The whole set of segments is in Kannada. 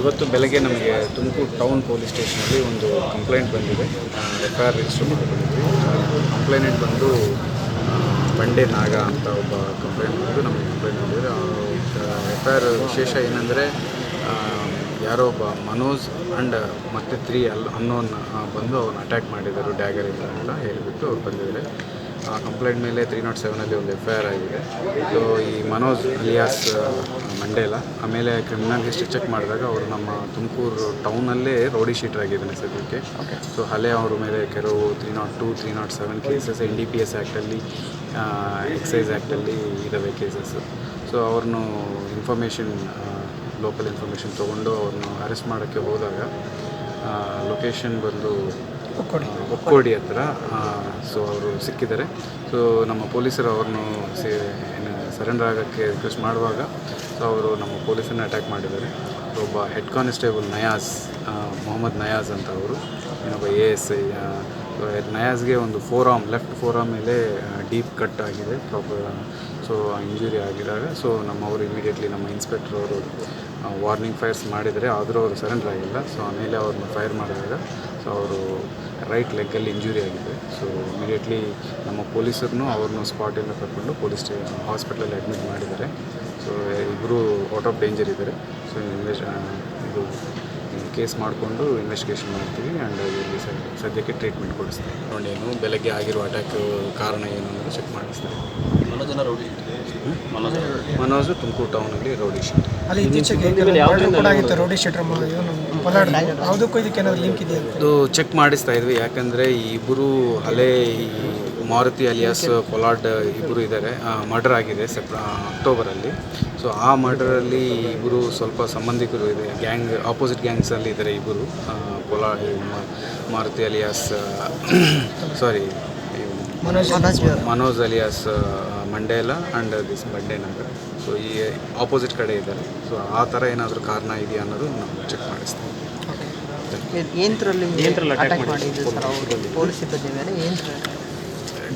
ಇವತ್ತು ಬೆಳಗ್ಗೆ ನಮಗೆ ತುಮಕೂರು ಟೌನ್ ಪೊಲೀಸ್ ಸ್ಟೇಷನಲ್ಲಿ ಒಂದು ಕಂಪ್ಲೇಂಟ್ ಬಂದಿದೆ. ಎಫ್ ಐ ಆರ್ ರಿಜಿಸ್ಟರ್ ಮಾಡಿಕೊಂಡಿದ್ವಿ. ಕಂಪ್ಲೇಂಟ್ ಬಂದು ಬಂಡೆ ನಾಗ ಅಂತ ಒಬ್ಬ ಕಂಪ್ಲೇಂಟ್ ಬಂದು ನಮಗೆ ಕಂಪ್ಲೇಂಟ್ ಬಂದಿದೆ. ಎಫ್ ಐ ಆರ್ ವಿಶೇಷ ಏನಂದರೆ ಯಾರೋ ಒಬ್ಬ ಮನೋಜ್ ಆ್ಯಂಡ್ ಮತ್ತೆ ತ್ರೀ ಅಲ್ ಅನ್ನೋನ್ ಬಂದು ಅವ್ರನ್ನ ಅಟ್ಯಾಕ್ ಮಾಡಿದರು ಡ್ಯಾಗರಿಂದ ಅಂತ ಹೇಳಿಬಿಟ್ಟು ಅವ್ರು ಬಂದಿದ್ದಾರೆ. ಆ ಕಂಪ್ಲೇಂಟ್ ಮೇಲೆ ತ್ರೀ ನಾಟ್ ಸೆವೆನಲ್ಲಿ ಒಂದು ಎಫ್ ಐ ಆರ್ ಆಗಿದೆ. ಸೊ ಈ ಮನೋಜ್ ಅಲಿಯಾಸ್ ಮಂಡೇಲ ಆಮೇಲೆ ಕ್ರಿಮಿನಲ್ ಹಿಸ್ಟ್ರಿ ಚೆಕ್ ಮಾಡಿದಾಗ ಅವರು ನಮ್ಮ ತುಮಕೂರು ಟೌನಲ್ಲೇ ರೋಡಿ ಶೀಟರ್ ಆಗಿದ್ದಾನೆ ಸದ್ಯಕ್ಕೆ. ಸೊ ಹಳೆ ಅವ್ರ ಮೇಲೆ ಕೆಲವು three not two three not seven cases N D P S ಆ್ಯಕ್ಟಲ್ಲಿ excise ಆ್ಯಕ್ಟಲ್ಲಿ ಇದ್ದಾವೆ ಕೇಸಸ್ಸು ಸೊ ಅವ್ರನ್ನು ಇನ್ಫಾರ್ಮೇಷನ್ ಲೋಕಲ್ ಇನ್ಫಾರ್ಮೇಷನ್ ತೊಗೊಂಡು ಅವ್ರನ್ನ ಅರೆಸ್ಟ್ ಮಾಡೋಕ್ಕೆ ಹೋದಾಗ ಲೊಕೇಶನ್ ಬಂದು ಒಕ್ಕೋಡಿ. ಹತ್ರ ಸೊ ಅವರು ಸಿಕ್ಕಿದ್ದಾರೆ. ಸೊ ನಮ್ಮ ಪೊಲೀಸರು ಅವ್ರನ್ನು ಏನು ಸರೆಂಡರ್ ಆಗೋಕ್ಕೆ ರಿಕ್ವೆಸ್ಟ್ ಮಾಡುವಾಗ ಸೊ ಅವರು ನಮ್ಮ ಪೊಲೀಸನ್ನು ಅಟ್ಯಾಕ್ ಮಾಡಿದ್ದಾರೆ. ಒಬ್ಬ ಹೆಡ್ ಕಾನ್ಸ್ಟೇಬಲ್ ನಯಾಸ್ ಮೊಹಮ್ಮದ್ ನಯಾಸ್ ಅಂತ ಅವರು, ಇನ್ನೊಬ್ಬ ಎ ಎಸ್ ಐ ನಯಾಜ್ಗೆ ಒಂದು forearm left forearm ಮೇಲೆ ಡೀಪ್ ಕಟ್ ಆಗಿದೆ ಪ್ರಾಪರ್ ಸೊ ಇಂಜುರಿ ಆಗಿದಾಗ ಸೊ ನಮ್ಮವರು ಇಮಿಡಿಯೇಟ್ಲಿ ನಮ್ಮ ಇನ್ಸ್ಪೆಕ್ಟರ್ ಅವರು ವಾರ್ನಿಂಗ್ ಫೈರ್ಸ್ ಮಾಡಿದರೆ ಆದರೂ ಅವರು ಸರೆಂಡರ್ ಆಗಿಲ್ಲ. ಸೊ ಆಮೇಲೆ ಅವ್ರನ್ನ ಫೈರ್ ಮಾಡಿದಾಗ ಸೊ ಅವರು ರೈಟ್ ಲೆಗ್ಗಲ್ಲಿ ಇಂಜುರಿ ಆಗಿದೆ. ಸೊ ಇಮಿಡಿಯೇಟ್ಲಿ ನಮ್ಮ ಪೊಲೀಸರನ್ನು ಅವ್ರನ್ನೂ ಸ್ಪಾಟಿಂದ ಕರ್ಕೊಂಡು ಪೊಲೀಸ್ ಸ್ಟೇ ಹಾಸ್ಪಿಟ್ಲಲ್ಲಿ ಅಡ್ಮಿಟ್ ಮಾಡಿದ್ದಾರೆ. ಸೊ ಇಬ್ಬರು ಔಟ್ ಆಫ್ ಡೇಂಜರ್ ಇದ್ದಾರೆ. ಸೊ ಇನ್ವೆಸ್ಟ್ ಇದು ಕೇಸ್ ಮಾಡಿಕೊಂಡು ಇನ್ವೆಸ್ಟಿಗೇಷನ್ ಮಾಡ್ತೀವಿ ಆ್ಯಂಡ್ ಇಲ್ಲಿ ಸದ್ಯಕ್ಕೆ ಟ್ರೀಟ್ಮೆಂಟ್ ಕೊಡಿಸ್ತೀವಿ. ನೋಡೇನು ಬೆಳಗ್ಗೆ ಆಗಿರೋ ಅಟ್ಯಾಕ್ ಕಾರಣ ಏನು ಅಂತ ಚೆಕ್ ಮಾಡಿಸ್ತಾರೆ ಮನೋಜ್ ತುಮಕೂರು ಟೌನಲ್ಲಿ ರೌಡಿ ಶೀಟ್ ಅಲ್ಲಿ ಇತ್ತೀಚೆಗೆ ಮರ್ಡರ್ ಕೂಡ ಆಗಿತ್ತು ರೋಡಿ ಶೀಟರ್ ಯಾವುದಕ್ಕೂ ಇದಕ್ಕೆ ಏನಾದ್ರು ಲಿಂಕ್ ಇದೆಯಾ? ಅದು ಇದು ಚೆಕ್ ಮಾಡಿಸ್ತಾ ಇದ್ವಿ. ಯಾಕಂದರೆ ಈ ಇಬ್ಬರು ಹಳೆ ಈ ಮಾರುತಿ ಅಲಿಯಾಸ್ ಕೊಲಾಡ್ ಇಬ್ಬರು ಇದ್ದಾರೆ ಮರ್ಡರ್ ಆಗಿದೆ ಸೆಪ್ ಅಕ್ಟೋಬರಲ್ಲಿ. ಸೊ ಆ ಮರ್ಡರಲ್ಲಿ ಇಬ್ಬರು ಸ್ವಲ್ಪ ಸಂಬಂಧಿಕರು ಇದೆ. ಗ್ಯಾಂಗ್ ಆಪೋಸಿಟ್ ಗ್ಯಾಂಗ್ಸಲ್ಲಿ ಇದ್ದಾರೆ ಇಬ್ಬರು Kolad Maruti alias sorry Manoj Manoj alias Mandela and this Bandenagar so ಈ ಆಪೋಸಿಟ್ ಕಡೆ ಇದ್ದಾರೆ. ಸೊ ಆ ಥರ ಏನಾದರೂ ಕಾರಣ ಇದೆಯಾ ಅನ್ನೋದು ನಾವು ಚೆಕ್ ಮಾಡಿಸ್ತೀವಿ.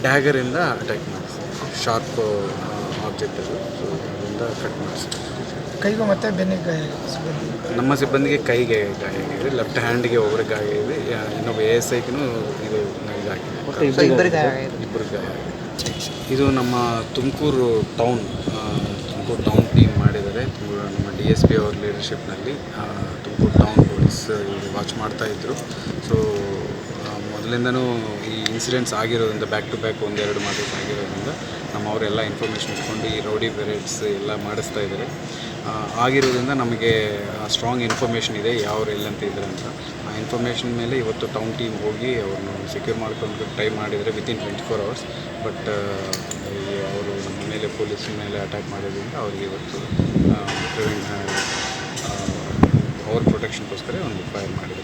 ಡ್ಯಾಗರಿಂದ ಅಟ್ಯಾಕ್ ಮಾಡಿಸ್ತೀವಿ. ಶಾರ್ಪ್ ಆಬ್ಜೆಕ್ಟ್ ಅದು. ಸೊ ಅದರಿಂದ ಕಟ್ ಮಾಡಿಸ್ತೀವಿ. ಕೈಗೂ ಮತ್ತೆ ಬೆನ್ನಿಗೆ ಗಾಯ ನಮ್ಮ ಸಿಬ್ಬಂದಿಗೆ ಕೈಗೆ ಗಾಯ ಆಗಿದೆ ಲೆಫ್ಟ್ ಹ್ಯಾಂಡ್ಗೆ ಒಬ್ಬರಿಗೆ ಗಾಯ ಇದೆ. ಇನ್ನೊಬ್ಬ ಎ ಎಸ್ ಐಗೂ ಇದು. ಸೊ ಇಬ್ಬರಿಗೆ ಆಗಿದೆ ಇಬ್ಬರು ಇದು ನಮ್ಮ Tumakuru town Tumakuru town team ಮಾಡಿದ್ದಾರೆ. ತುಮಕೂರು ನಮ್ಮ ಡಿ ಎಸ್ ಪಿ ಅವ್ರ ಲೀಡರ್ಶಿಪ್ನಲ್ಲಿ ತುಮಕೂರು ಟೌನ್ ಪೊಲೀಸ್ ಇವರು ವಾಚ್ ಮಾಡ್ತಾ ಇದ್ದರು ಸೊ ಮೊದಲಿಂದನೂ ಈ ಇನ್ಸಿಡೆಂಟ್ಸ್ ಆಗಿರೋದ್ರಿಂದ ಬ್ಯಾಕ್ ಟು ಬ್ಯಾಕ್ ಒಂದೆರಡು ಮಾತು ಆಗಿರೋದ್ರಿಂದ ನಮ್ಮವರೆಲ್ಲ ಇನ್ಫಾರ್ಮೇಷನ್ ಇಟ್ಕೊಂಡು ಈ ರೌಡಿ ಪೆರೇಡ್ಸ್ ಎಲ್ಲ ಮಾಡಿಸ್ತಾ ಇದ್ದಾರೆ. ಆಗಿರೋದ್ರಿಂದ ನಮಗೆ ಸ್ಟ್ರಾಂಗ್ ಇನ್ಫಾರ್ಮೇಷನ್ ಇದೆ, ಯಾವ್ರು ಎಲ್ಲಂತ ಇದ್ದಾರೆ ಅಂತ. ಆ ಇನ್ಫಾರ್ಮೇಷನ್ ಮೇಲೆ ಇವತ್ತು ಟೌನ್ ಟೀಮ್ ಹೋಗಿ ಅವ್ರನ್ನ ಸೆಕ್ಯೂರ್ ಮಾಡ್ಕೊಂಡು ಟ್ರೈ ಮಾಡಿದರೆ within twenty four hours but ಅವರು ನಮ್ಮ ಮೇಲೆ ಪೊಲೀಸ್ ಮೇಲೆ ಅಟ್ಯಾಕ್ ಮಾಡಿದ್ರಿಂದ ಅವ್ರಿಗೆ ಇವತ್ತು ಪ್ರಿವೆಂಟ್ ಅವ್ರ ಪ್ರೊಟೆಕ್ಷನ್ಗೋಸ್ಕರ ಒಂದು ಫೈರ್ ಮಾಡಿ